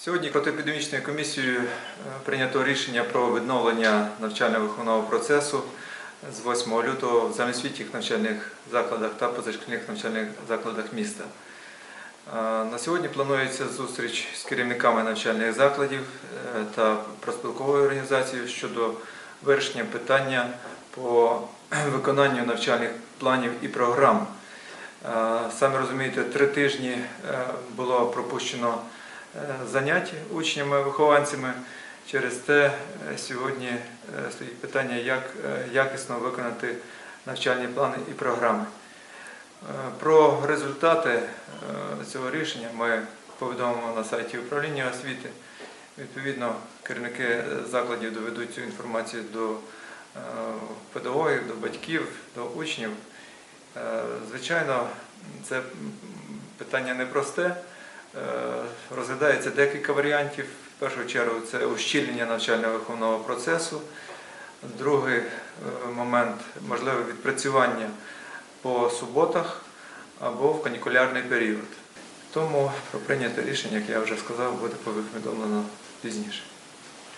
Сьогодні протиепідемічною комісією е, прийнято рішення про відновлення навчально-виховного процесу з 8 лютого в загальноосвітніх навчальних закладах та позашкільних навчальних закладах міста. Е, На сьогодні планується зустріч з керівниками навчальних закладів е, та проспілковою організацією щодо вирішення питання по виконанню навчальних планів і програм. Е, Самі розумієте, три тижні було пропущено занять учнями, вихованцями. Через те е, сьогодні е, стоїть питання, як е, якісно виконати навчальні плани і програми. Е, Про результати е, цього рішення ми повідомимо на сайті управління освіти. Відповідно, керівники закладів доведуть цю інформацію до е, педагогів, до батьків, до учнів. Е, Звичайно, це питання непросте. Е, Розглядається декілька варіантів. В першу чергу це ущільнення навчально-виховного процесу. Другий е, момент можливе відпрацювання по суботах або в канікулярний період. Тому про прийняте рішення, як я вже сказав, буде повідомлено пізніше.